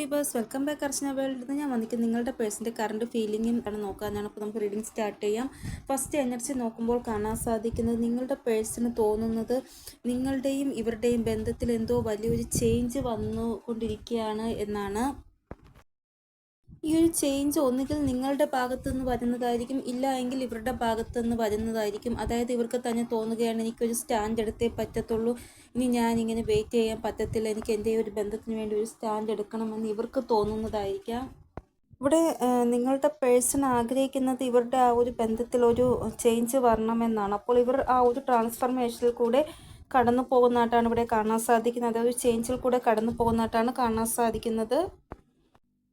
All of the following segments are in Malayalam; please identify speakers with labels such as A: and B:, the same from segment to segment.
A: വീബേഴ്സ് വെൽക്കം ബാക്ക് അർച്ചന നിന്ന് ഞാൻ വന്നിട്ട് നിങ്ങളുടെ പേഴ്സിന്റെ കറണ്ട് ഫീലിംഗും ആണ് നോക്കാനാണ്. അപ്പോൾ നമുക്ക് റീഡിംഗ് സ്റ്റാർട്ട് ചെയ്യാം. ഫസ്റ്റ് എനർജി നോക്കുമ്പോൾ കാണാൻ സാധിക്കുന്നത് നിങ്ങളുടെ പേഴ്സിന് തോന്നുന്നത് നിങ്ങളുടെയും ഇവരുടെയും ബന്ധത്തിൽ എന്തോ വലിയൊരു ചേഞ്ച് വന്നുകൊണ്ടിരിക്കുകയാണ് എന്നാണ്. ഈ ഒരു ചേഞ്ച് ഒന്നുകിൽ നിങ്ങളുടെ ഭാഗത്തു നിന്ന് വരുന്നതായിരിക്കും ഇല്ല എങ്കിൽ ഇവരുടെ ഭാഗത്തു നിന്ന് വരുന്നതായിരിക്കും. അതായത് ഇവർക്ക് തന്നെ തോന്നുകയാണ് എനിക്കൊരു സ്റ്റാൻഡ് എടുത്തേ പറ്റത്തുള്ളൂ ഇനി ഞാൻ ഇങ്ങനെ വെയിറ്റ് ചെയ്യാൻ പറ്റത്തില്ല എനിക്ക് എന്റെ ഒരു ബന്ധത്തിന് വേണ്ടി ഒരു സ്റ്റാൻഡ് എടുക്കണമെന്ന് ഇവർക്ക് തോന്നുന്നതായിരിക്കാം. ഇവിടെ നിങ്ങളുടെ പേഴ്സൺ ആഗ്രഹിക്കുന്നത് ഇവരുടെ ആ ഒരു ബന്ധത്തിൽ ഒരു ചേഞ്ച് വരണമെന്നാണ്. അപ്പോൾ ഇവർ ആ ഒരു ട്രാൻസ്ഫർമേഷനിൽ കൂടെ കടന്നു പോകുന്നതായിട്ടാണ് ഇവിടെ കാണാൻ സാധിക്കുന്നത്. അതായത് ചേഞ്ചിൽ കൂടെ കടന്നു പോകുന്നതായിട്ടാണ് കാണാൻ സാധിക്കുന്നത്.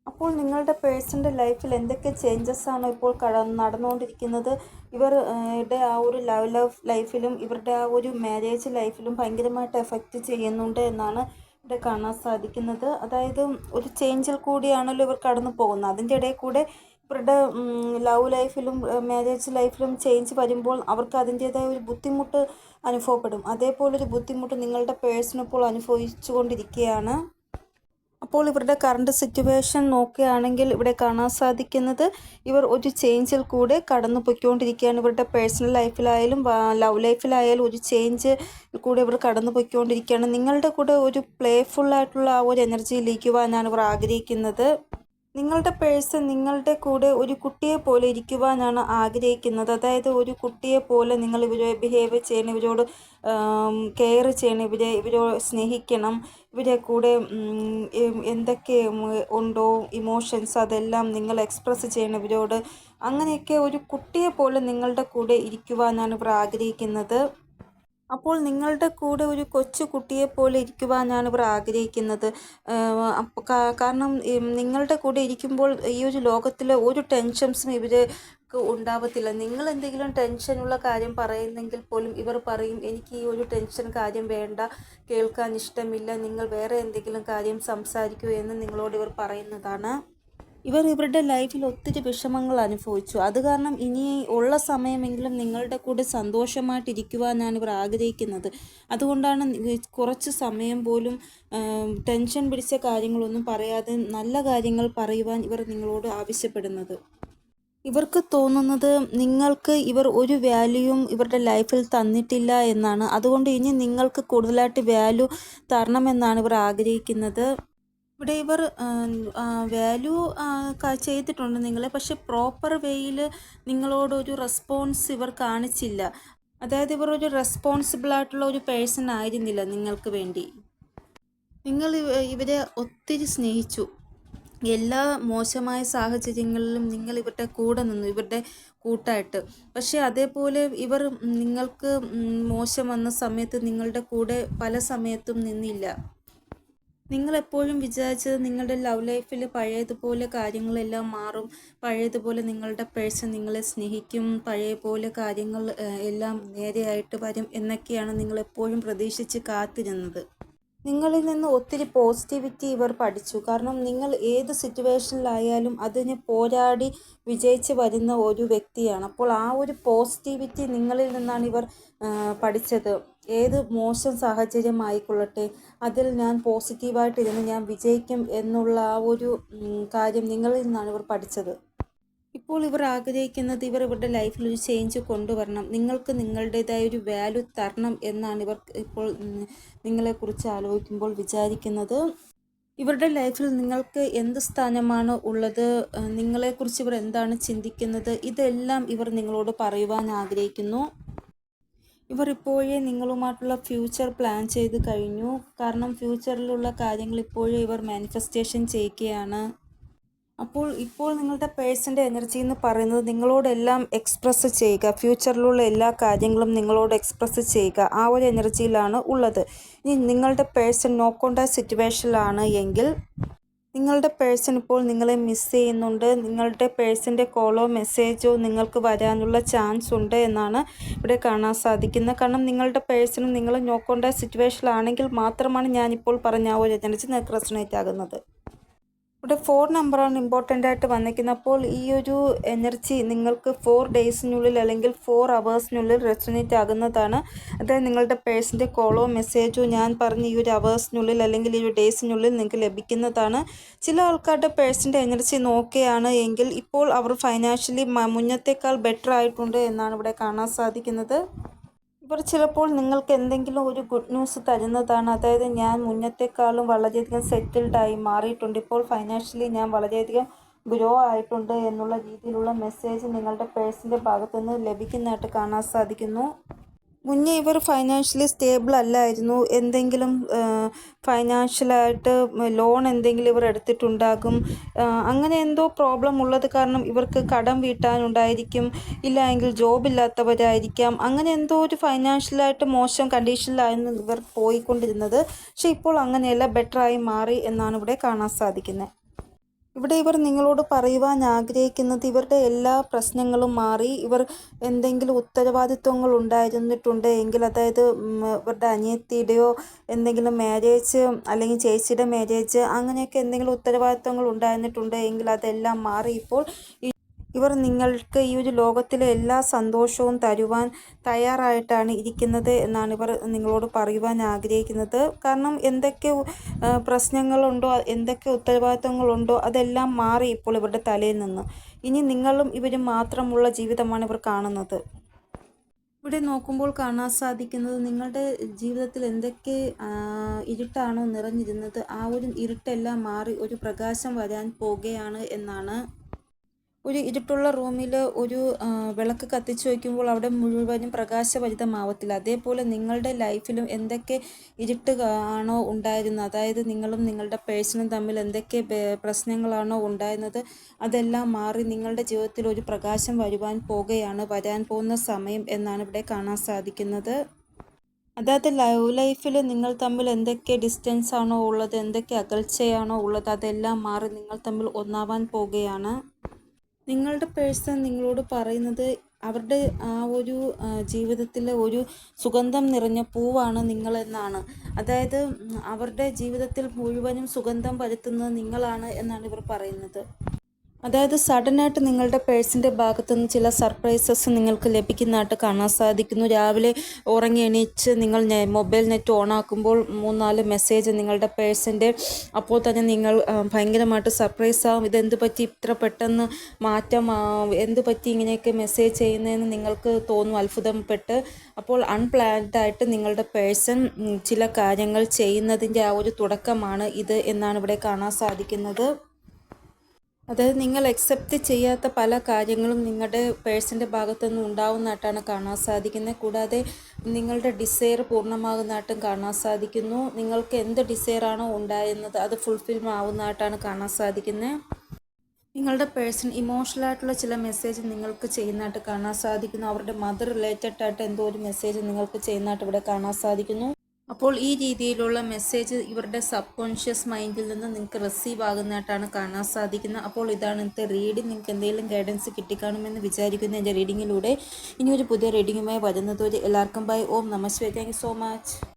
A: അപ്പോൾ നിങ്ങളുടെ പേഴ്സന്റെ ലൈഫിൽ എന്തൊക്കെ ചേഞ്ചസ് ആണ് ഇപ്പോൾ കട നടന്നുകൊണ്ടിരിക്കുന്നത്? ഇവരുടെ ആ ഒരു ലവ് ലവ് ലൈഫിലും ഇവരുടെ ആ ഒരു മാരേജ് ലൈഫിലും ഭയങ്കരമായിട്ട് എഫക്റ്റ് ചെയ്യുന്നുണ്ട് എന്നാണ് ഇവിടെ കാണാൻ സാധിക്കുന്നത്. അതായത് ഒരു ചേഞ്ചിൽ കൂടിയാണല്ലോ ഇവർ കടന്നു പോകുന്നത്. അതിന്റെ ഇടയിൽ കൂടെ ഇവരുടെ ലവ് ലൈഫിലും മാരേജ് ലൈഫിലും ചേഞ്ച് വരുമ്പോൾ അവർക്ക് അതിന്റേതായ ഒരു ബുദ്ധിമുട്ട് അനുഭവപ്പെടും. അതേപോലൊരു ബുദ്ധിമുട്ട് നിങ്ങളുടെ പേഴ്സണിപ്പോൾ അനുഭവിച്ചു കൊണ്ടിരിക്കുകയാണ് അപ്പോൾ ഇവരുടെ കറണ്ട് സിറ്റുവേഷൻ നോക്കുകയാണെങ്കിൽ ഇവിടെ കാണാൻ സാധിക്കുന്നത് ഇവർ ഒരു ചേഞ്ചിൽ കൂടെ കടന്നു പൊയ്ക്കൊണ്ടിരിക്കുകയാണ് ഇവരുടെ പേഴ്സണൽ ലൈഫിലായാലും ലവ് ലൈഫിലായാലും ഒരു ചേഞ്ച് കൂടെ ഇവർ കടന്നു പൊയ്ക്കൊണ്ടിരിക്കുകയാണ് നിങ്ങളുടെ കൂടെ ഒരു പ്ലേഫുള്ളായിട്ടുള്ള ആ ഒരു എനർജിയിലിരിക്കുവാനാണ് ഇവർ ആഗ്രഹിക്കുന്നത്. നിങ്ങളുടെ പേഴ്സൺ നിങ്ങളുടെ കൂടെ ഒരു കുട്ടിയെ പോലെ ഇരിക്കുവാനാണ് ആഗ്രഹിക്കുന്നത്. അതായത് ഒരു കുട്ടിയെ പോലെ നിങ്ങൾ ഇവരെ ബിഹേവ് ചെയ്യണം ഇവരോട് കെയർ ചെയ്യണം ഇവരെ ഇവരോട് സ്നേഹിക്കണം ഇവരെ കൂടെ എന്തൊക്കെ ഉണ്ടോ ഇമോഷൻസ് അതെല്ലാം നിങ്ങൾ എക്സ്പ്രസ് ചെയ്യണം ഇവരോട്. അങ്ങനെയൊക്കെ ഒരു കുട്ടിയെ പോലെ നിങ്ങളുടെ കൂടെ ഇരിക്കുവാനാണ് ഇവർ ആഗ്രഹിക്കുന്നത്. അപ്പോൾ നിങ്ങളുടെ കൂടെ ഒരു കൊച്ചു കുട്ടിയെ പോലെ ഇരിക്കുവാനാണ് ഇവർ ആഗ്രഹിക്കുന്നത്. കാരണം നിങ്ങളുടെ കൂടെ ഇരിക്കുമ്പോൾ ഈ ഒരു ലോകത്തിലെ ഒരു ടെൻഷൻസും ഇവർക്ക് ഉണ്ടാവത്തില്ല. നിങ്ങൾ എന്തെങ്കിലും ടെൻഷനുള്ള കാര്യം പറയുന്നെങ്കിൽ പോലും ഇവർ പറയും എനിക്ക് ഈ ഒരു ടെൻഷൻ കാര്യം വേണ്ട കേൾക്കാൻ ഇഷ്ടമില്ല നിങ്ങൾ വേറെ എന്തെങ്കിലും കാര്യം സംസാരിക്കൂ എന്ന് നിങ്ങളോട് ഇവർ പറയുന്നതാണ്. ഇവർ ഇവരുടെ ലൈഫിൽ ഒത്തിരി വിഷമങ്ങൾ അനുഭവിച്ചു. അത് കാരണം ഇനി ഉള്ള സമയമെങ്കിലും നിങ്ങളുടെ കൂടെ സന്തോഷമായിട്ടിരിക്കുവാനാണ് ഇവർ ആഗ്രഹിക്കുന്നത്. അതുകൊണ്ടാണ് കുറച്ച് സമയം പോലും ടെൻഷൻ പിടിച്ച കാര്യങ്ങളൊന്നും പറയാതെ നല്ല കാര്യങ്ങൾ പറയുവാൻ ഇവർ നിങ്ങളോട് ആവശ്യപ്പെടുന്നത്. ഇവർക്ക് തോന്നുന്നത് നിങ്ങൾക്ക് ഇവർ ഒരു വാല്യൂവും ഇവരുടെ ലൈഫിൽ തന്നിട്ടില്ല എന്നാണ്. അതുകൊണ്ട് ഇനി നിങ്ങൾക്ക് കൂടുതലായിട്ട് വാല്യൂ തരണമെന്നാണ് ഇവർ ആഗ്രഹിക്കുന്നത്. ഇവിടെ ഇവർ വാല്യൂ ചെയ്തിട്ടുണ്ട് നിങ്ങളെ. പക്ഷെ പ്രോപ്പർ വേയിൽ നിങ്ങളോടൊരു റെസ്പോൺസ് ഇവർ കാണിച്ചില്ല. അതായത് ഇവർ ഒരു റെസ്പോൺസിബിൾ ആയിട്ടുള്ള ഒരു പേഴ്സൺ ആയിരുന്നില്ല നിങ്ങൾക്ക് വേണ്ടി. നിങ്ങൾ ഇവരെ ഒത്തിരി സ്നേഹിച്ചു. എല്ലാ മോശമായ സാഹചര്യങ്ങളിലും നിങ്ങൾ ഇവരുടെ കൂടെ നിന്നു ഇവരുടെ കൂട്ടായിട്ട്. പക്ഷേ അതേപോലെ ഇവർ നിങ്ങൾക്ക് മോശം വന്ന സമയത്ത് നിങ്ങളുടെ കൂടെ പല സമയത്തും നിന്നില്ല. നിങ്ങൾ എപ്പോഴും വിചാരിച്ചത് നിങ്ങളുടെ ലവ് ലൈഫിൽ പഴയതുപോലെ കാര്യങ്ങളെല്ലാം മാറും പഴയതുപോലെ നിങ്ങളുടെ പേഴ്സൺ നിങ്ങളെ സ്നേഹിക്കും പഴയ പോലെ കാര്യങ്ങൾ എല്ലാം നേരെയായിട്ട് വരും എന്നൊക്കെയാണ് നിങ്ങൾ എപ്പോഴും പ്രതീക്ഷിച്ച് കാത്തിരുന്നത്. നിങ്ങളിൽ നിന്ന് ഒത്തിരി പോസിറ്റിവിറ്റി ഇവർ പഠിച്ചു. കാരണം നിങ്ങൾ ഏത് സിറ്റുവേഷനിലായാലും അതിനെ പോരാടി വിജയിച്ച് വരുന്ന ഒരു വ്യക്തിയാണ്. അപ്പോൾ ആ ഒരു പോസിറ്റിവിറ്റി നിങ്ങളിൽ നിന്നാണ് ഇവർ പഠിച്ചത്. ഏത് മോശം സാഹചര്യമായിക്കൊള്ളട്ടെ അതിൽ ഞാൻ പോസിറ്റീവായിട്ടിരുന്ന് ഞാൻ വിജയിക്കും എന്നുള്ള ആ ഒരു കാര്യം നിങ്ങളിൽ നിന്നാണ് ഇവർ പഠിച്ചത്. ഇപ്പോൾ ഇവർ ആഗ്രഹിക്കുന്നത് ഇവർ ഇവരുടെ ലൈഫിൽ ഒരു ചേഞ്ച് കൊണ്ടുവരണം. നിങ്ങൾക്ക് നിങ്ങളുടേതായ ഒരു വാല്യൂ തരണം എന്നാണ് ഇവർ ഇപ്പോൾ നിങ്ങളെക്കുറിച്ച് ആലോചിക്കുമ്പോൾ വിചാരിക്കുന്നത്. ഇവരുടെ ലൈഫിൽ നിങ്ങൾക്ക് എന്ത് സ്ഥാനമാണ് ഉള്ളത് നിങ്ങളെക്കുറിച്ച് ഇവർ എന്താണ് ചിന്തിക്കുന്നത് ഇതെല്ലാം ഇവർ നിങ്ങളോട് പറയുവാൻ ആഗ്രഹിക്കുന്നു. ഇവർ ഇപ്പോഴേ നിങ്ങളുമായിട്ടുള്ള ഫ്യൂച്ചർ പ്ലാൻ ചെയ്ത് കഴിഞ്ഞു. കാരണം ഫ്യൂച്ചറിലുള്ള കാര്യങ്ങൾ ഇപ്പോഴേ ഇവർ മാനിഫെസ്റ്റേഷൻ ചെയ്യുകയാണ് അപ്പോൾ ഇപ്പോൾ നിങ്ങളുടെ പേഴ്സന്റെ എനർജി എന്ന് പറയുന്നത് നിങ്ങളോടെല്ലാം എക്സ്പ്രസ് ചെയ്യുക. ഫ്യൂച്ചറിലുള്ള എല്ലാ കാര്യങ്ങളും നിങ്ങളോട് എക്സ്പ്രസ് ചെയ്യുക. ആ ഒരു എനർജിയിലാണ് ഉള്ളത്. ഇനി നിങ്ങളുടെ പേഴ്സൺ നോക്കേണ്ട സിറ്റുവേഷനിലാണ് എങ്കിൽ നിങ്ങളുടെ പേഴ്സൺ ഇപ്പോൾ നിങ്ങളെ മിസ് ചെയ്യുന്നുണ്ട്. നിങ്ങളുടെ പേഴ്സന്റെ കോളോ മെസ്സേജോ നിങ്ങൾക്ക് വരാനുള്ള ചാൻസ് ഉണ്ട് എന്നാണ് ഇവിടെ കാണാൻ സാധിക്കുന്നത്. കാരണം നിങ്ങളുടെ പേഴ്സണും നിങ്ങൾ നോക്കേണ്ട സിറ്റുവേഷനിലാണെങ്കിൽ മാത്രമാണ് ഞാനിപ്പോൾ പറഞ്ഞ ആ ഒരു എനർജി നിങ്ങൾക്ക് ആകുന്നത്. ഇവിടെ ഫോർ നമ്പറാണ് ഇമ്പോർട്ടന്റ് ആയിട്ട് വന്നിരിക്കുന്നത്. അപ്പോൾ ഈ ഒരു എനർജി നിങ്ങൾക്ക് ഫോർ ഡേയ്സിനുള്ളിൽ അല്ലെങ്കിൽ ഫോർ അവേഴ്സിനുള്ളിൽ റെസൊനേറ്റ് ആകുന്നതാണ്. അതായത് നിങ്ങളുടെ പേഴ്സിന്റെ കോളോ മെസ്സേജോ ഞാൻ പറഞ്ഞ ഈ ഒരു അവേഴ്സിനുള്ളിൽ അല്ലെങ്കിൽ ഈ ഒരു ഡേയ്സിനുള്ളിൽ നിങ്ങൾക്ക് ലഭിക്കുന്നതാണ്. ചില ആൾക്കാരുടെ പേഴ്സിന്റെ എനർജി നോക്കുകയാണ് എങ്കിൽ ഇപ്പോൾ അവർ ഫൈനാൻഷ്യലി മുന്നത്തേക്കാൾ ബെറ്റർ ആയിട്ടുണ്ട് എന്നാണ് ഇവിടെ കാണാൻ സാധിക്കുന്നത്. ഇവർ ചിലപ്പോൾ നിങ്ങൾക്ക് എന്തെങ്കിലും ഒരു ഗുഡ് ന്യൂസ് തരുന്നതാണ്. അതായത് ഞാൻ മുന്നത്തെക്കാളും വളരെയധികം സെറ്റിൽഡായി മാറിയിട്ടുണ്ട്. ഇപ്പോൾ ഫൈനാൻഷ്യലി ഞാൻ വളരെയധികം ഗ്രോ ആയിട്ടുണ്ട് എന്നുള്ള രീതിയിലുള്ള മെസ്സേജ് നിങ്ങളുടെ പേഴ്സിന്റെ ഭാഗത്തുനിന്ന് ലഭിക്കുന്നതായിട്ട് കാണാൻ സാധിക്കുന്നു. മുന്നേ ഇവർ ഫൈനാൻഷ്യലി സ്റ്റേബിൾ അല്ലായിരുന്നു. എന്തെങ്കിലും ഫൈനാൻഷ്യലായിട്ട് ലോൺ എന്തെങ്കിലും ഇവർ എടുത്തിട്ടുണ്ടാകും. അങ്ങനെ എന്തോ പ്രോബ്ലം ഉള്ളത് കാരണം ഇവർക്ക് കടം വീട്ടാനുണ്ടായിരിക്കും. ഇല്ല എങ്കിൽ ജോബ് ഇല്ലാത്തവരായിരിക്കാം. അങ്ങനെ എന്തോ ഒരു ഫൈനാൻഷ്യലായിട്ട് മോശം കണ്ടീഷനിലായിരുന്നു ഇവർ പോയിക്കൊണ്ടിരുന്നത്. പക്ഷേ ഇപ്പോൾ അങ്ങനെയല്ല ബെറ്ററായി മാറി എന്നാണ് ഇവിടെ കാണാൻ സാധിക്കുന്നത് ഇവിടെ ഇവർ നിങ്ങളോട് പറയുവാൻ ആഗ്രഹിക്കുന്നത് ഇവരുടെ എല്ലാ പ്രശ്നങ്ങളും മാറി. ഇവർ എന്തെങ്കിലും ഉത്തരവാദിത്വങ്ങൾ ഉണ്ടായിരുന്നിട്ടുണ്ട് എങ്കിൽ അതായത് ഇവരുടെ അനിയത്തിയുടെയോ എന്തെങ്കിലും മാരേജ് അല്ലെങ്കിൽ ചേച്ചിയുടെ മാരേജ് അങ്ങനെയൊക്കെ എന്തെങ്കിലും ഉത്തരവാദിത്വങ്ങൾ ഉണ്ടായിരുന്നിട്ടുണ്ട് എങ്കിൽ അതെല്ലാം മാറി. ഇപ്പോൾ ഇവർ നിങ്ങൾക്ക് ഈ ഒരു ലോകത്തിലെ എല്ലാ സന്തോഷവും തരുവാൻ തയ്യാറായിട്ടാണ് ഇരിക്കുന്നത് എന്നാണ് ഇവർ നിങ്ങളോട് പറയുവാൻ ആഗ്രഹിക്കുന്നത്. കാരണം എന്തൊക്കെ പ്രശ്നങ്ങളുണ്ടോ എന്തൊക്കെ ഉത്തരവാദിത്തങ്ങളുണ്ടോ അതെല്ലാം മാറി ഇപ്പോൾ ഇവരുടെ തലയിൽ നിന്ന്. ഇനി നിങ്ങളും ഇവരും മാത്രമുള്ള ജീവിതമാണ് ഇവർ കാണുന്നത്. ഇവിടെ നോക്കുമ്പോൾ കാണാൻ സാധിക്കുന്നത് നിങ്ങളുടെ ജീവിതത്തിൽ എന്തൊക്കെ ഇരുട്ടാണോ നിറഞ്ഞിരുന്നത് ആ ഒരു ഇരുട്ടെല്ലാം മാറി ഒരു പ്രകാശം വരാൻ പോകുകയാണ് എന്നാണ്. ഒരു ഇരുട്ടുള്ള റൂമിൽ ഒരു വിളക്ക് കത്തിച്ചു വയ്ക്കുമ്പോൾ അവിടെ മുഴുവനും പ്രകാശഭരിതമാവത്തില്ല. അതേപോലെ നിങ്ങളുടെ ലൈഫിലും എന്തൊക്കെ ഇരുട്ട് ആണോ ഉണ്ടായിരുന്നത്? അതായത് നിങ്ങളും നിങ്ങളുടെ പേഴ്സണും തമ്മിൽ എന്തൊക്കെ പ്രശ്നങ്ങളാണോ ഉണ്ടായിരുന്നത്? അതെല്ലാം മാറി നിങ്ങളുടെ ജീവിതത്തിൽ ഒരു പ്രകാശം വരുവാൻ പോകുകയാണ്. വരാൻ പോകുന്ന സമയം എന്നാണ് ഇവിടെ കാണാൻ സാധിക്കുന്നത്. അതായത് ലൈവ് ലൈഫിൽ നിങ്ങൾ തമ്മിൽ എന്തൊക്കെ ഡിസ്റ്റൻസ് ആണോ ഉള്ളത്? എന്തൊക്കെ അകൽച്ചയാണോ ഉള്ളത്? അതെല്ലാം മാറി നിങ്ങൾ തമ്മിൽ ഒന്നാവാൻ പോകുകയാണ്. നിങ്ങളുടെ പേഴ്സൺ നിങ്ങളോട് പറയുന്നത് അവരുടെ ആ ഒരു ജീവിതത്തിലെ ഒരു സുഗന്ധം നിറഞ്ഞ പൂവാണ് നിങ്ങളെന്നാണ്. അതായത് അവരുടെ ജീവിതത്തിൽ മുഴുവനും സുഗന്ധം വരുത്തുന്നത് നിങ്ങളാണ് എന്നാണ് ഇവർ പറയുന്നത്. അതായത് സഡനായിട്ട് നിങ്ങളുടെ പേഴ്സിന്റെ ഭാഗത്തു നിന്ന് ചില സർപ്രൈസസ് നിങ്ങൾക്ക് ലഭിക്കുന്നതായിട്ട് കാണാൻ സാധിക്കുന്നു. രാവിലെ ഉറങ്ങി എണീച്ച് നിങ്ങൾ മൊബൈൽ നെറ്റ് ഓൺ ആക്കുമ്പോൾ മൂന്നാൽ മെസ്സേജ് നിങ്ങളുടെ പേഴ്സിന്റെ അപ്പോൾ തന്നെ നിങ്ങൾ ഭയങ്കരമായിട്ട് സർപ്രൈസ് ആവും. ഇതെന്ത് പറ്റി? ഇത്ര പെട്ടെന്ന് മാറ്റം എന്ത് പറ്റി ഇങ്ങനെയൊക്കെ മെസ്സേജ് ചെയ്യുന്നതെന്ന് നിങ്ങൾക്ക് തോന്നും അത്ഭുതപ്പെട്ട്. അപ്പോൾ അൺപ്ലാൻഡ് ആയിട്ട് നിങ്ങളുടെ പേഴ്സൺ ചില കാര്യങ്ങൾ ചെയ്യുന്നതിന്റെ ആ ഒരു തുടക്കമാണ് ഇത് എന്നാണ് ഇവിടെ കാണാൻ സാധിക്കുന്നത്. അതായത് നിങ്ങൾ അക്സെപ്റ്റ് ചെയ്യാത്ത പല കാര്യങ്ങളും നിങ്ങളുടെ പേഴ്സന്റെ ഭാഗത്തുനിന്ന് ഉണ്ടാവുന്നതായിട്ടാണ് കാണാൻ സാധിക്കുന്നത്. കൂടാതെ നിങ്ങളുടെ ഡിസയർ പൂർണമാകുന്നതായിട്ടും കാണാൻ സാധിക്കുന്നു. നിങ്ങൾക്ക് എന്ത് ഡിസയറാണോ ഉണ്ടായിരുന്നത് അത് ഫുൾഫിൽ ആവുന്നതായിട്ടാണ് കാണാൻ സാധിക്കുന്നത്. നിങ്ങളുടെ പേഴ്സൺ ഇമോഷണൽ ആയിട്ടുള്ള ചില മെസ്സേജ് നിങ്ങൾക്ക് ചെയ്യുന്നതായിട്ട് കാണാൻ സാധിക്കുന്നു. അവരുടെ മദർ റിലേറ്റഡ് ആയിട്ട് എന്തോ ഒരു മെസ്സേജ് നിങ്ങൾക്ക് ചെയ്യുന്നതായിട്ട് ഇവിടെ കാണാൻ സാധിക്കുന്നു. അപ്പോൾ ഈ രീതിയിലുള്ള മെസ്സേജ് ഇവരുടെ സബ് കോൺഷ്യസ് മൈൻഡിൽ നിന്ന് നിങ്ങൾക്ക് റിസീവ് ആകുന്നതായിട്ടാണ് കാണാൻ സാധിക്കുന്നത്. അപ്പോൾ ഇതാണ് ഇന്നത്തെ റീഡിംഗ് നിങ്ങൾക്ക് എന്തെങ്കിലും ഗൈഡൻസ് കിട്ടിക്കാണുമെന്ന് വിചാരിക്കുന്ന എന്റെ റീഡിങ്ങിലൂടെ ഇനി ഒരു പുതിയ റീഡിങ്ങുമായി വരുന്നതുവരെ എല്ലാവർക്കും ബൈ ഓം നമസ്വേ താങ്ക് സോ മച്ച്